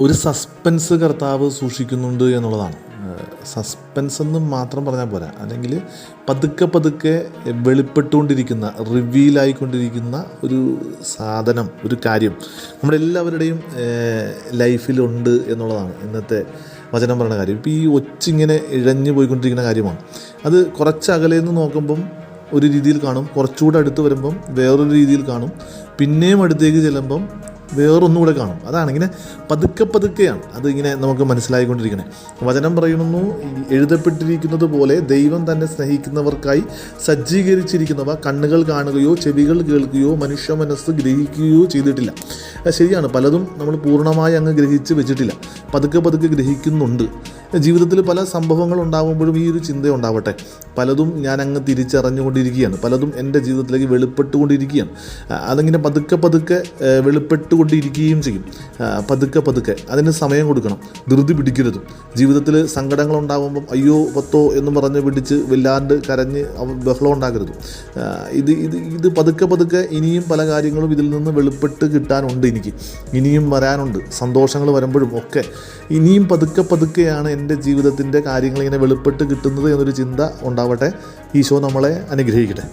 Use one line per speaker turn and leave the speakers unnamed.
ഒരു സസ്പെൻസ് കർത്താവ് സൂക്ഷിക്കുന്നുണ്ട് എന്നുള്ളതാണ്. സസ്പെൻസ് എന്ന് മാത്രം പറഞ്ഞാൽ പോരാ. അല്ലെങ്കിൽ പതുക്കെ പതുക്കെ വെളിപ്പെട്ടുകൊണ്ടിരിക്കുന്ന റിവീലായിക്കൊണ്ടിരിക്കുന്ന ഒരു സാധനം ഒരു കാര്യം നമ്മുടെ എല്ലാവരുടെയും ലൈഫിലുണ്ട് എന്നുള്ളതാണ് ഇന്നത്തെ വചനം പറയുന്ന കാര്യം. ഇപ്പോൾ ഈ ഒച്ചിങ്ങനെ ഇഴഞ്ഞു പോയിക്കൊണ്ടിരിക്കുന്ന കാര്യമാണ്. അത് കുറച്ച് അകലെ നിന്ന് നോക്കുമ്പം ഒരു രീതിയിൽ കാണും. കുറച്ചുകൂടെ അടുത്ത് വരുമ്പം വേറൊരു രീതിയിൽ കാണും. പിന്നെയും അടുത്തേക്ക് ചെല്ലുമ്പം വേറൊന്നുകൂടെ കാണും. അതാണിങ്ങനെ പതുക്കെ പതുക്കെയാണ്. അതിങ്ങനെ നമുക്ക് മനസ്സിലായിക്കൊണ്ടിരിക്കണേ. വചനം പറയുന്നു എഴുതപ്പെട്ടിരിക്കുന്നത് പോലെ ദൈവം തന്നെ സ്നേഹിക്കുന്നവർക്കായി സജ്ജീകരിച്ചിരിക്കുന്നവ കണ്ണുകൾ കാണുകയോ ചെവികൾ കേൾക്കുകയോ മനുഷ്യ മനസ്സ് ഗ്രഹിക്കുകയോ ചെയ്തിട്ടില്ല. ശരിയാണ്. പലതും നമ്മൾ പൂർണമായി അങ്ങ് ഗ്രഹിച്ച് വെച്ചിട്ടില്ല. പതുക്കെ പതുക്കെ ഗ്രഹിക്കുന്നുണ്ട്. ജീവിതത്തിൽ പല സംഭവങ്ങൾ ഉണ്ടാകുമ്പോഴും ഈ ഒരു ചിന്ത ഉണ്ടാവട്ടെ. പലതും ഞാൻ അങ്ങ് തിരിച്ചറിഞ്ഞുകൊണ്ടിരിക്കുകയാണ്. പലതും എന്റെ ജീവിതത്തിലേക്ക് വെളിപ്പെട്ടുകൊണ്ടിരിക്കുകയാണ്. അതങ്ങനെ പതുക്കെ പതുക്കെ വെളിപ്പെട്ടുകൊണ്ടിരിക്കുകയും ചെയ്യും. പതുക്കെ പതുക്കെ. അതിന് സമയം കൊടുക്കണം. ധൃതി പിടിക്കരുതും. ജീവിതത്തിൽ സങ്കടങ്ങൾ ഉണ്ടാകുമ്പം അയ്യോ പത്തോ എന്ന് പറഞ്ഞ് പിടിച്ച് വല്ലാണ്ട് കരഞ്ഞ് ബഹളം ഉണ്ടാക്കരുത്. ഇത് ഇത് ഇത് പതുക്കെ പതുക്കെ ഇനിയും പല കാര്യങ്ങളും ഇതിൽ നിന്ന് വെളിപ്പെട്ട് കിട്ടാനുണ്ട് എനിക്ക്. ഇനിയും വരാനുണ്ട്. സന്തോഷങ്ങൾ വരുമ്പോഴും ഒക്കെ. ഇനിയും പതുക്കെ പതുക്കെയാണ് എന്റെ ജീവിതത്തിന്റെ കാര്യങ്ങൾ ഇങ്ങനെ വെളിപ്പെട്ട് കിട്ടുന്നത് എന്നൊരു ചിന്ത ഉണ്ടാവട്ടെ. ഈശോ നമ്മളെ അനുഗ്രഹിക്കട്ടെ.